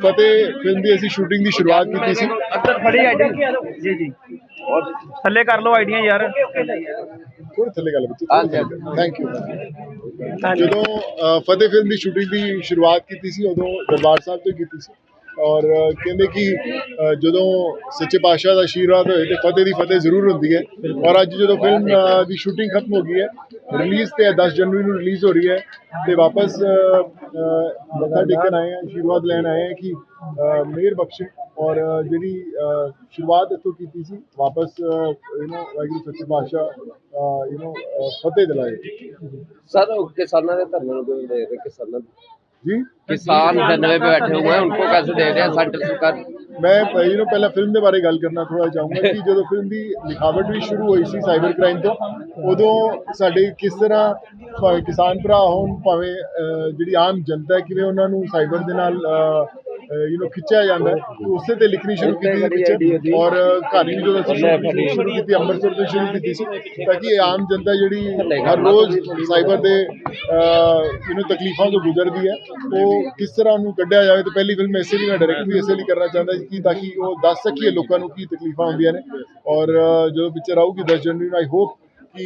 ਫਤਿਹ film ਦੀ ਅਸੀਂ shooting ਦੀ ਸ਼ੁਰੂਆਤ ਕੀਤੀ ਸੀ। ਅੰਦਰ ਫੜੀ ਆਈਡੀ ਜੀ ਜੀ। ਥੱਲੇ ਕਰ ਲਓ ਆਈਡੀਆਂ ਯਾਰ। ਥੋੜੇ ਥੱਲੇ ਗੱਲ ਬੱਚੇ ਥੈਂਕ ਯੂ ਜਦੋਂ ਫਤਿਹ ਫਿਲਮ ਦੀ ਸ਼ੂਟਿੰਗ ਦੀ ਸ਼ੁਰੂਆਤ ਕੀਤੀ ਸੀ ਉਦੋਂ ਦਰਬਾਰ ਸਾਹਿਬ ਤੋਂ ਕੀਤੀ ਸੀ। ਔਰ ਕਹਿੰਦੇ ਕਿ ਜਦੋਂ ਸੱਚੇ ਪਾਤਸ਼ਾਹ ਦਾ ਆਸ਼ੀਰਵਾਦ ਹੋਏ ਤੇ ਫਤਿਹ ਦੀ ਫਤਿਹ ਜ਼ਰੂਰ ਹੁੰਦੀ ਹੈ। ਔਰ ਅੱਜ ਜਦੋਂ ਫਿਲਮ ਦੀ ਸ਼ੂਟਿੰਗ ਖਤਮ ਹੋ ਗਈ ਹੈ ਰਿਲੀਜ਼ ਤੇ 10 ਜਨਵਰੀ ਨੂੰ ਰਿਲੀਜ਼ ਹੋ ਰਹੀ ਹੈ ਤੇ ਵਾਪਸ ਮੱਥਾ ਟੇਕਣ ਆਏ ਆ ਆਸ਼ੀਰਵਾਦ ਲੈਣ ਆਏ ਆ ਕਿ ਮੇਰ ਬਖਸ਼ੇ। ਔਰ ਜਿਹੜੀ ਸ਼ੁਰੂਆਤ ਇਥੋਂ ਕੀਤੀ ਸੀ, ਵਾਪਸ ਯੂ نو ਵਾਹਿਗੁਰੂ ਸੱਚੇ ਪਾਤਸ਼ਾਹ ਯੂ نو ਫਤਿਹ ਦਿਲਾਏ। ਸਰ ਕਿਸਾਨਾਂ ਦੇ ਧਰਨੇ ਨੂੰ ਰਹੇ ਕਿਸਾਨਾਂ जी किसान धरने पे बैठे हुए हैं उनको कैसे दे रहे हैं सेंटर सरकार ਮੈਂ ਯੂ نو ਪਹਿਲਾਂ ਫਿਲਮ ਦੇ ਬਾਰੇ ਗੱਲ ਕਰਨਾ ਥੋੜਾ ਚਾਹੂੰਗਾ ਕਿ ਜਦੋਂ ਫਿਲਮ ਦੀ ਲਿਖਾਵਟ ਵੀ ਸ਼ੁਰੂ ਹੋਈ ਸੀ ਸਾਈਬਰ ਕ੍ਰਾਈਮ ਤੋਂ ਉਦੋਂ ਸਾਡੇ ਕਿਸ ਤਰ੍ਹਾਂ ਭਾਵੇਂ ਕਿਸਾਨ ਭਰਾ ਹੋਣ ਭਾਵੇਂ ਅਹ, ਜਿਹੜੀ ਆਮ ਜਨਤਾ ਹੈ ਕਿਵੇਂ ਉਹਨਾਂ ਨੂੰ ਸਾਈਬਰ ਦੇ ਨਾਲ ਯੂ نو ਖਿੱਚਿਆ ਜਾਂਦਾ ਹੈ ਤੇ ਉਸੇ ਤੇ ਲਿਖਣੀ ਸ਼ੁਰੂ ਕੀਤੀ ਸੀ ਪਿਕਚਰ ਔਰ ਅਹ, ਕਹਾਣੀ ਵੀ ਜਦੋਂ ਅਸੀਂ ਸ਼ੁਰੂ ਸ਼ੁਰੂ ਕੀਤੀ ਅੰਮ੍ਰਿਤਸਰ ਤੋਂ ਸ਼ੁਰੂ ਕੀਤੀ ਸੀ ਤਾਂ ਕਿ ਇਹ ਆਮ ਜਨਤਾ ਜਿਹੜੀ ਹਰ ਰੋਜ਼ ਸਾਈਬਰ ਦੇ ਯੂ نو ਤਕਲੀਫਾਂ ਤੋਂ ਗੁਜ਼ਰਦੀ ਹੈ ਉਹ ਕਿਸ ਤਰ੍ਹਾਂ ਉਹਨੂੰ ਕੱਢਿਆ ਜਾਵੇ ਤੇ ਪਹਿਲੀ ਫਿਲਮ ਇਸੇ ਲਈ ਮੈਂ ਡਾਇਰੈਕਟ ਵੀ ਇਸੇ ਲਈ ਕਰਨਾ ਚਾਹੁੰਦਾ ਸੀ ਕਿ ਤਾਂ ਕਿ ਉਹ ਦੱਸ ਸਕੀਏ ਲੋਕਾਂ ਨੂੰ ਕੀ ਤਕਲੀਫਾਂ ਹੁੰਦੀਆਂ ਨੇ ਔਰ ਅਹ, ਜਦੋਂ ਪਿਕਚਰ ਆਊਗੀ 10 ਜਨਵਰੀ ਨੂੰ ਆਈ ਹੋਪ ਕਿ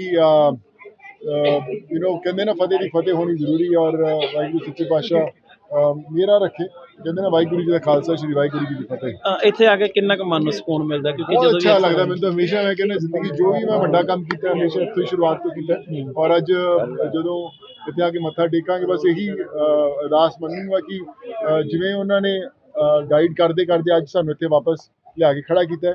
ਯੂ نو ਕਹਿੰਦੇ ਨਾ ਫਤਿਹ ਦੀ ਫਤਿਹ ਹੋਣੀ ਜ਼ਰੂਰੀ ਹੈ ਔਰ ਅਹ, ਵਾਹਿਗੁਰੂ ਸੱਚੇ ਪਾਤਸ਼ਾਹ ਅਹ, ਮੇਰਾ ਰੱਖੇ ਕਹਿੰਦੇ ਨਾ ਵਾਹਿਗੁਰੂ ਜੀ ਦਾ ਖਾਲਸਾ ਸ਼੍ਰੀ ਵਾਹਿਗੁਰੂ ਜੀ ਦੀ ਫਤਿਹ। ਅ, ਇੱਥੇ ਆ ਕੇ ਕਿੰਨਾ ਕੁ ਮਨ ਨੂੰ ਸਕੂਨ ਮਿਲਦਾ? ਕਿਉਂਕਿ ਬਹੁਤ ਜਦੋਂ ਵੀ ਅੱਛਾ ਲੱਗਦਾ ਮੈਨੂੰ ਤਾਂ ਹਮੇਸ਼ਾ ਮੈਂ ਕਹਿੰਦਾ ਜ਼ਿੰਦਗੀ ਜੋ ਵੀ ਮੈਂ ਵੱਡਾ ਕੰਮ ਕੀਤਾ ਹਮੇਸ਼ਾ ਇੱਥੋਂ ਹੀ ਸ਼ੁਰੂਆਤ ਤੋਂ ਕੀਤਾ। ਔਰ ਅੱਜ ਅ, ਜਦੋਂ ਇੱਥੇ ਆ ਕੇ ਮੱਥਾ ਟੇਕਾਂਗੇ ਬਸ ਇਹੀ ਅ, ਅਰਦਾਸ ਮੰਨੂਗਾ ਕਿ ਅ, ਜਿਵੇਂ ਉਹਨਾਂ ਨੇ ਗਾਈਡ ਕਰਦੇ ਕਰਦੇ ਅੱਜ ਸਾਨੂੰ ਇੱਥੇ ਵਾਪਸ ਲਿਆ ਕੇ ਖੜਾ ਕੀਤਾ ਹੈ।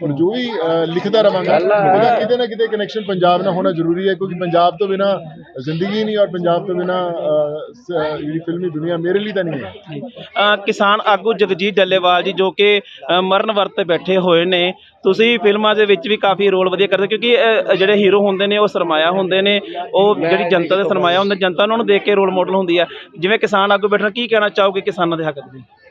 ਔਰ ਜੋ ਵੀ ਲਿਖਦਾ ਰਵਾਂਗਾ ਉਹਦਾ ਕਿਤੇ ਨਾ ਕਿਤੇ ਕਨੈਕਸ਼ਨ ਪੰਜਾਬ ਨਾਲ ਹੋਣਾ ਜ਼ਰੂਰੀ ਹੈ ਕਿਉਂਕਿ ਪੰਜਾਬ ਤੋਂ ਬਿਨਾ ਜ਼ਿੰਦਗੀ ਨਹੀਂ ਔਰ ਪੰਜਾਬ ਤੋਂ ਬਿਨਾ ਜਿਹੜੀ ਫਿਲਮੀ ਦੁਨੀਆ ਮੇਰੇ ਲਈ ਤਾਂ ਨਹੀਂ ਹੈ। ਅ, ਕਿਸਾਨ ਆਗੂ ਜਗਜੀਤ ਡੱਲੇਵਾਲ ਜੀ ਜੋ ਕਿ ਮਰਨ ਵਰਤ ਤੇ ਬੈਠੇ ਹੋਏ ਨੇ ਤੁਸੀਂ ਫਿਲਮਾਂ ਦੇ ਵਿੱਚ ਵੀ ਕਾਫੀ ਰੋਲ ਵਧੀਆ ਕਰਦੇ ਕਿਉਂਕਿ ਜਿਹੜੇ ਹੀਰੋ ਹੁੰਦੇ ਨੇ ਉਹ ਸਰਮਾਇਆ ਹੁੰਦੇ ਨੇ ਉਹ ਜਿਹੜੀ ਜਨਤਾ ਦੇ ਸਰਮਾਇਆ ਹੁੰਦਾ ਜਨਤਾ ਉਹਨਾਂ ਨੂੰ ਦੇਖ ਕੇ ਰੋਲ ਮਾਡਲ ਹੁੰਦੀ ਆ ਜਿਵੇਂ ਕਿਸਾਨ ਆਗੂ ਬੈਠਣਾ ਕੀ ਕਹਿਣਾ ਚਾਹੋਗੇ ਕਿਸਾਨਾਂ ਦੇ ਹੱਕ ਦੇ?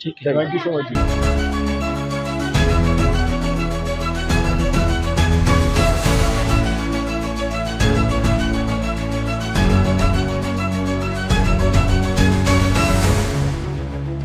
ਠੀਕ ਹੈ ਥੈਂਕ ਯੂ ਸੋ ਮਚ ਜੀ